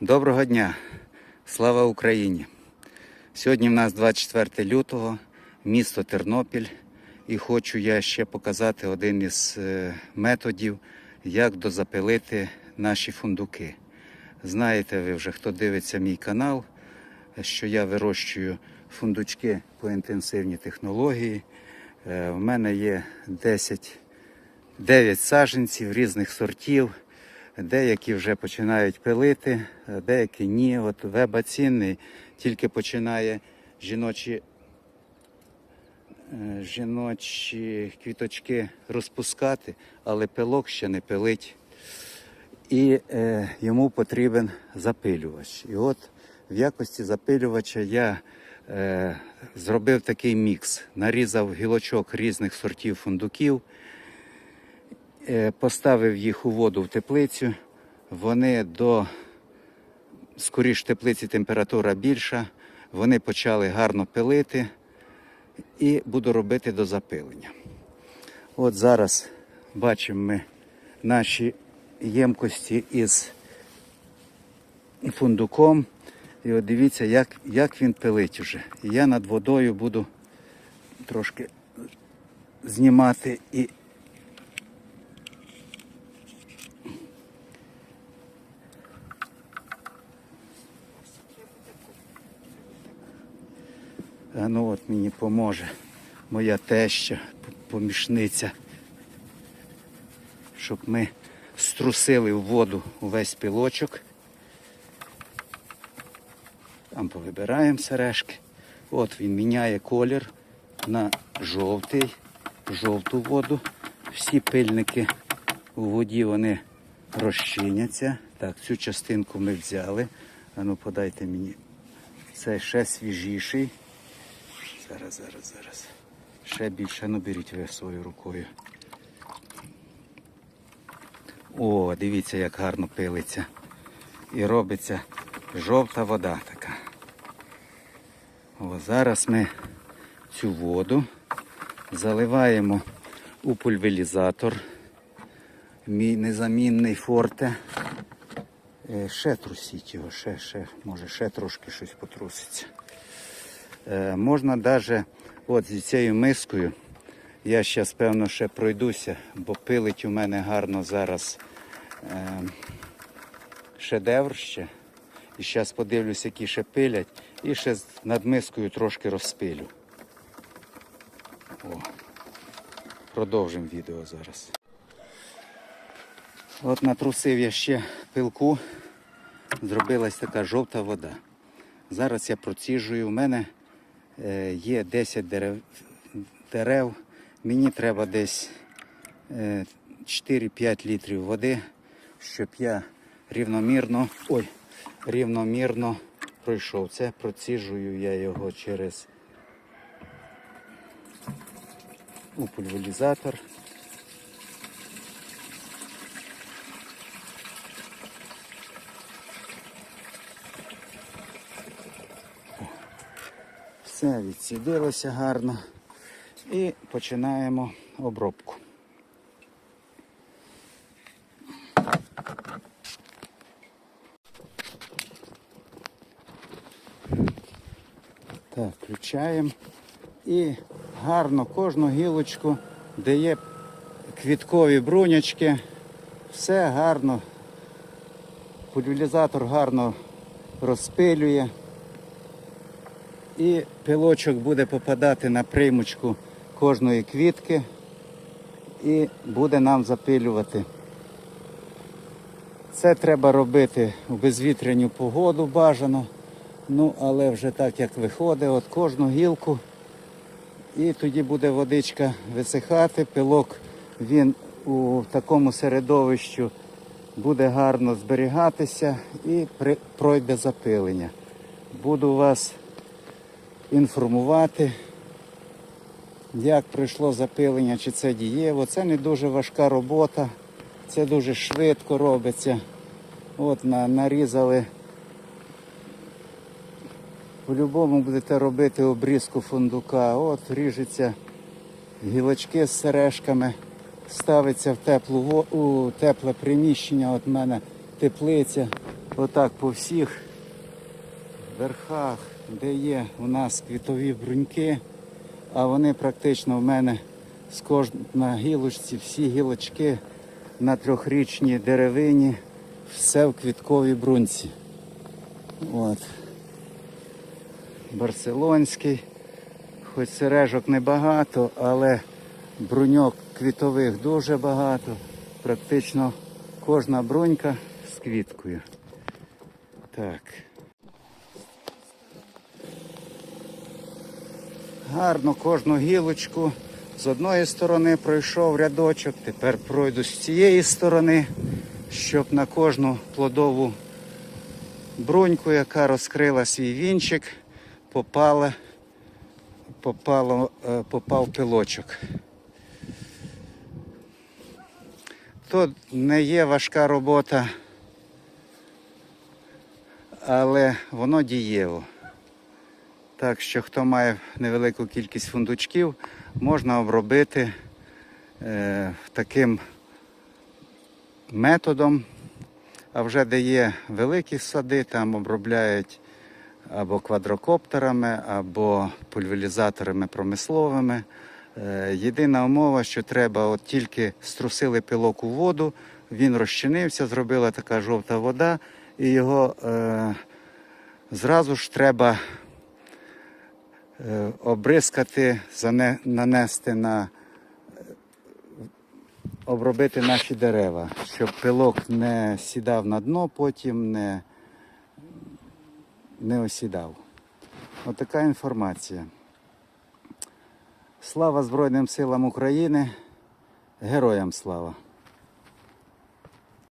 Доброго дня! Слава Україні! Сьогодні в нас 24 лютого, місто Тернопіль, і хочу я ще показати один із е, методів, як дозапилити наші фундуки. Знаєте ви вже, хто дивиться мій канал, що я вирощую фундучки по інтенсивній технології. Е, В мене є 10 9 саджанців різних сортів. Деякі вже починають пилити, деякі ні. От веба цінний тільки починає жіночі, е, жіночі квіточки розпускати, але пилок ще не пилить. І е, йому потрібен запилювач. І от в якості запилювача я е, зробив такий мікс. Нарізав гілочок різних сортів фундуків, поставив їх у воду в теплицю. Вони до скоріш в теплиці температура більша. Вони почали гарно пилити і буду робити до запилення. От зараз бачимо ми наші ємкості із фундуком. І от дивіться, як, як він пилить вже. Я над водою буду трошки знімати і ну от мені поможе моя теща, п- помічниця, щоб ми струсили в воду увесь пілочок. Там повибираємо сережки. От він міняє колір на жовтий, жовту воду. Всі пильники у воді вони розчиняться. Так, цю частинку ми взяли. А ну подайте мені. Це ще свіжіший. Зараз, зараз, зараз. Ще більше, ну беріть ви своєю рукою. О, дивіться, як гарно пилиться. І робиться жовта вода така. О, зараз ми цю воду заливаємо у пульверізатор. Мій незамінний форте. Е, Ще трусіть його, ще, ще, може ще трошки щось потруситься. Е, можна навіть от зі цією мискою. Я зараз, певно, ще пройдуся, бо пилить у мене гарно зараз е, шедевр ще. І зараз подивлюсь, які ще пилять. І ще над мискою трошки розпилю. О. Продовжимо відео зараз. От натрусив я ще пилку. Зробилась така жовта вода. Зараз я проціжую. У мене є 10 дерев, дерев. Мені треба десь е, 4-5 літрів води, щоб я рівномірно, ой, рівномірно пройшов. Це проціжую я його через у пульверізатор. Все відсідилося гарно. І починаємо обробку. Так, включаємо. І гарно кожну гілочку, де є квіткові брунячки, все гарно. Пульверізатор гарно розпилює. І пилочок буде попадати на приймочку кожної квітки і буде нам запилювати. Це треба робити у безвітряну погоду бажано. Ну, але вже так як виходить, от кожну гілку. І тоді буде водичка висихати, пилок він у такому середовищі буде гарно зберігатися і пройде запилення. Буду вас інформувати, як пройшло запилення, чи це дієво. Це не дуже важка робота, це дуже швидко робиться. От на, нарізали. По-любому будете робити обрізку фундука. От ріжеться гілочки з сережками, ставиться в теплу у тепле приміщення. От в мене теплиця. отак по всіх верхах, де є у нас квітові бруньки, а вони практично в мене з кож... на гілочці, всі гілочки на трьохрічній деревині, все в квітковій бруньці. От. Барселонський. Хоч сережок небагато, але бруньок квітових дуже багато. Практично кожна брунька з квіткою. Так. Гарно кожну гілочку. З одної сторони пройшов рядочок, тепер пройду з цієї сторони, щоб на кожну плодову бруньку, яка розкрила свій вінчик, попала, попало, е, попав пилочок. То не є важка робота, але воно дієво. Так що хто має невелику кількість фундучків, можна обробити е, таким методом. А вже де є великі сади, там обробляють або квадрокоптерами, або пульверізаторами промисловими. Е, Єдина умова, що треба, от тільки струсили пилок у воду, він розчинився, зробила така жовта вода, і його е, зразу ж треба обрискати, нанести на обробити наші дерева, щоб пилок не сідав на дно, потім не, не осідав. Отака інформація. Слава Збройним силам України, героям слава!